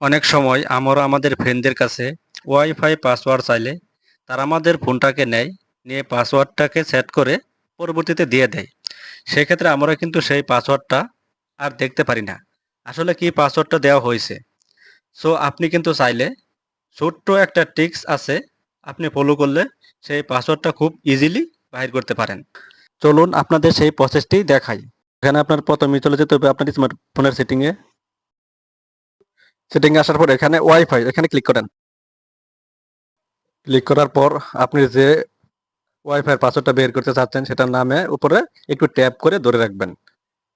অনেক সময় আমরা আমাদের ফ্রেন্ডদের কাছে ওয়াইফাই পাসওয়ার্ড চাইলে তারা আমাদের ফোনটাকে নেয়, নিয়ে পাসওয়ার্ডটাকে সেট করে পরবর্তীতে দিয়ে দেয়। সেক্ষেত্রে আমরা কিন্তু সেই পাসওয়ার্ডটা আর দেখতে পারি না। আসলে কি পাসওয়ার্ডটা দেওয়া হয়েছে? সো আপনি কিন্তু চাইলে ছোট্ট একটা টিক্স আছে, আপনি ফলো করলে সেই পাসওয়ার্ডটা খুব ইজিলি বাহির করতে পারেন। চলুন আপনাদের সেই প্রসেসটি দেখাই। এখানে আপনার প্রথমে চলে যেতে হবে আপনার স্মার্টফোনের সেটিংয়ে সেটিং আসার পর এখানে ওয়াইফাই এখানে ক্লিক করেন। ক্লিক করার পর আপনি যে ওয়াইফাই পাসওয়ার্ডটা বের করতে চাচ্ছেন, সেটার নামে উপরে একটু ট্যাপ করে ধরে রাখবেন।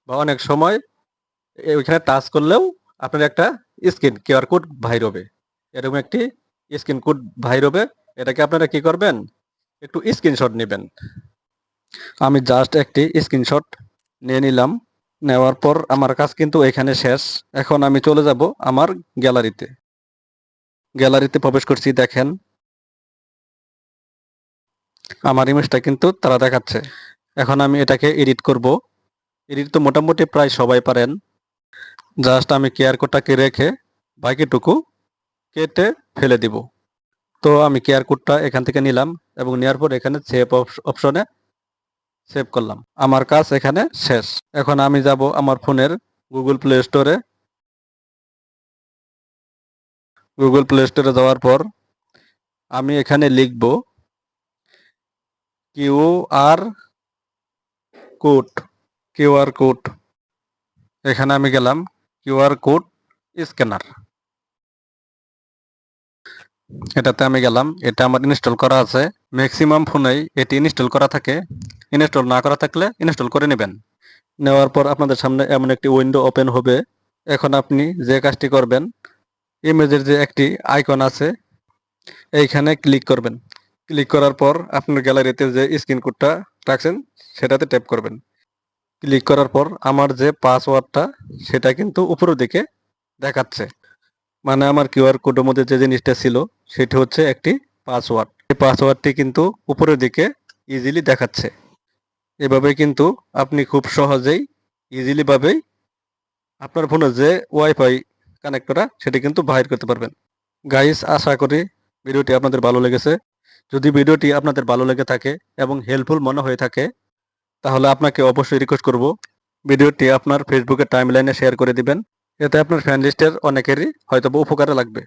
বা অনেক সময় ওইখানে টাচ করলেও আপনার একটা স্ক্রিন কিউআর কোড ভাইর হবে এরকম একটি স্ক্রিন কোড ভাইর হবে এটাকে আপনারা কি করবেন? একটু স্ক্রিনশট নেবেন। আমি জাস্ট একটি স্ক্রিনশট নিয়ে নিলাম। নেওয়ার পর আমার কাজ কিন্তু এখানে শেষ। এখন আমি চলে যাব আমার গ্যালারিতে। গ্যালারিতে প্রবেশ করছি, দেখেন। আমার ইমেজটা কিন্তু তারা দেখাচ্ছে। এখন আমি এটাকে এডিট করব। এডিট তো মোটামুটি প্রায় সবাই পারেন। জাস্ট আমি কেয়ার কোডটাকে রেখে বাকিটুকু কেটে ফেলে দিব। তো আমি কেয়ার কোডটা এখান থেকে নিলাম এবং নেওয়ার পর এখানে সেভ অপশনে সেভ করলাম। আমার কাজ এখানে শেষ। এখন আমি যাব আমার ফোনের গুগল প্লে স্টোরে। গুগল প্লে স্টোরে যাওয়ার পর আমি এখানে লিখব Q R code QR code. এখানে আমি গেলাম কিউআর কোড স্ক্যানার। এটাতে আমি গেলাম, এটা আমার ইনস্টল করা আছে। ম্যাক্সিমাম ফোনেই এটি ইনস্টল করা থাকে। ইনস্টল না করা থাকলে ইনস্টল করে নেবেন। নেওয়ার পর আপনাদের সামনে এমন একটি উইন্ডো ওপেন হবে। এখন আপনি যে কাজটি করবেন ইমেজের যে একটি আইকন আছে, এইখানে ক্লিক করবেন। ক্লিক করার পর আপনার গ্যালারিতে যে স্ক্রিন কোডটা রাখছেন, সেটাতে ট্যাপ করবেন। ক্লিক করার পর আমার যে পাসওয়ার্ডটা সেটা কিন্তু উপরের দিকে দেখাচ্ছে। মানে আমার কিউআর কোডের মধ্যে যে জিনিসটা ছিল, সেটি হচ্ছে একটি পাসওয়ার্ড এই পাসওয়ার্ডটি কিন্তু উপরের দিকে ইজিলি দেখাচ্ছে। এভাবে কিন্তু আপনি খুব সহজেই ইজিলি ভাবেই আপনার ফোনে যে ওয়াইফাই কানেক্ট করা সেটি কিন্তু বাহির করতে পারবেন। গাইস আশা করি ভিডিওটি আপনাদের ভালো লেগেছে। যদি ভিডিওটি আপনাদের ভালো লেগে থাকে এবং হেল্পফুল মনে হয়ে থাকে, তাহলে আপনাকে অবশ্যই রিকোয়েস্ট করব। ভিডিওটি আপনার ফেসবুকের টাইমলাইনে শেয়ার করে দিবেন। এতে আপনার ফ্যান লিস্টের অনেকেরই হয়তো উপকারে লাগবে।